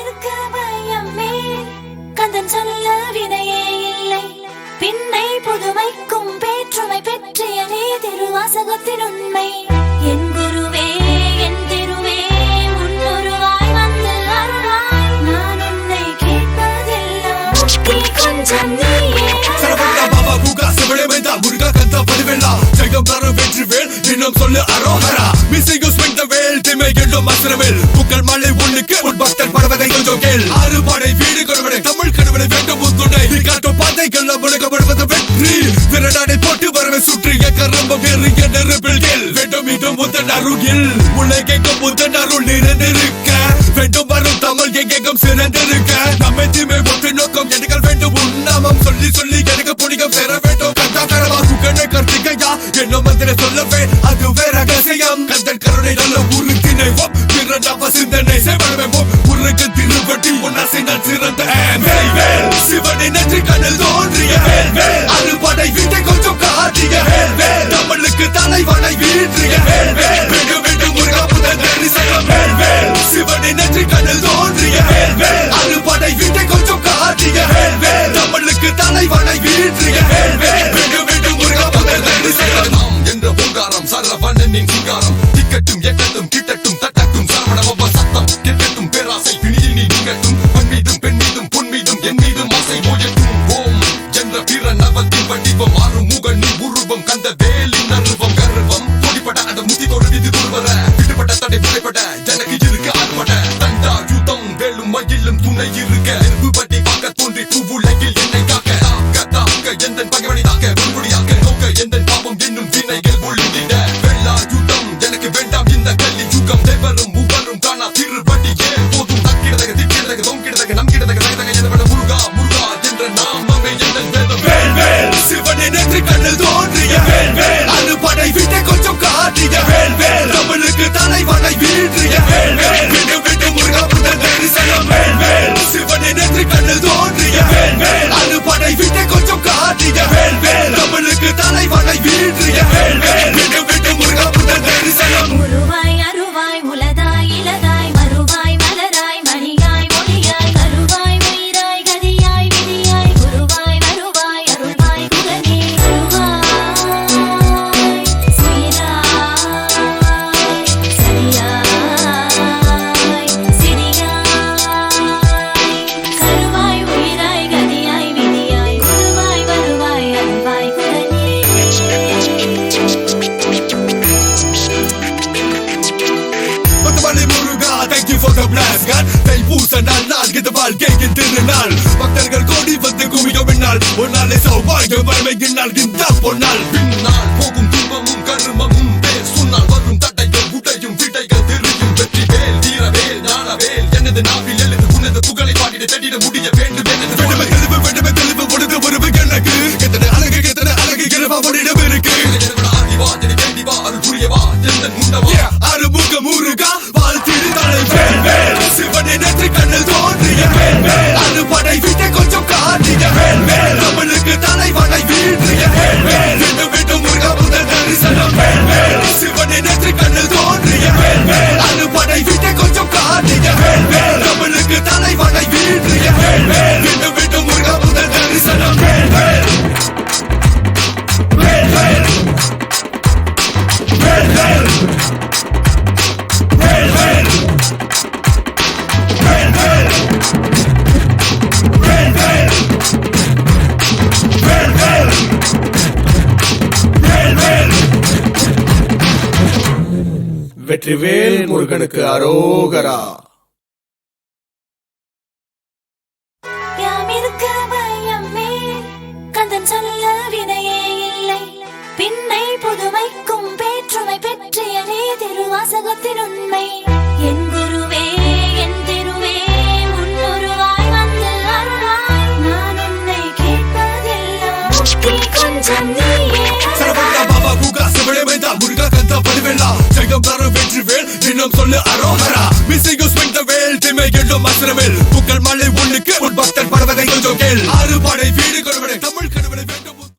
இருக்க பயமே. கந்தன் சொல்ல வினையே இல்லை. பின்னை புதுமைக்கும் பேற்றுமை பெற்றியலே திருவாசகத்தின் உண்மை. என் குருவே சொல்லு அரோஹரா மிஸ்ஸிங் யூ ஸ்விங் த வேல் திமை எல்லோ மசரவேல் புக்கல் மலை உன்னுக்கு உன் பக்தர் கைகள்லாம் முழக்கப்படுவது வெற்றி. விரடாடை போட்டு வரவை சுற்றிய கரம்பம் எறிய நெருப்பில் வெட்டமிட்டும் முத்தன் அருகில் உலகெங்கும் முத்தன் அருள் நிறைந்திருக்க. வேண்டும் வரும் தமிழ் எங்கெங்கும் சிறந்திருக்க. நம்மை தீமை ஒன்று நோக்கம் எண்கள் வேண்டும். உண்ணாமம் சொல்லி சொல்லி எனக்கு புனிகம் பெற வேண்டும். கட்டாக்கரமா சுகனை கர்த்திகையா என்ன மந்திர சொல்லவே அதுவே ரகசியம். கந்தன் கருணை நல்ல உருக்கினை பிற நவ சிந்தனை செய்வழமே உருக்கு திருவட்டி உன்னாசை நான் சிறந்த வேல் வேல். அனுப்படை வித்தை கொஞ்சம் காட்டிய வேல் வேல். தமிழுக்கு தலைவனை வீழ்த்திய வேல் வேல். நாள் கேட்க திருநாள். பக்தர்கள் கோடி வந்து குமிக பின்னால் ஒரு நாளை சௌபாகிய வறுமை கிண்ணால் கிந்தா பொன்னால். பின்னால் போகும் துன்பமும் கருமமும் வெற்றிவேல் முருகனுக்கு அரோகரா. கந்தன் சொல்ல எனும் சொல்லு அரோகரா மிஸ்ஸிங் யூ ஸ்விங் த வேல் திமை எனும் அசுரவில். புக்கல் மலை உள்ளுக்கு உன் பக்தர் பரவதை கொஞ்சம் கேள் ஆறு படை வீடு கொள்வடை தமிழ்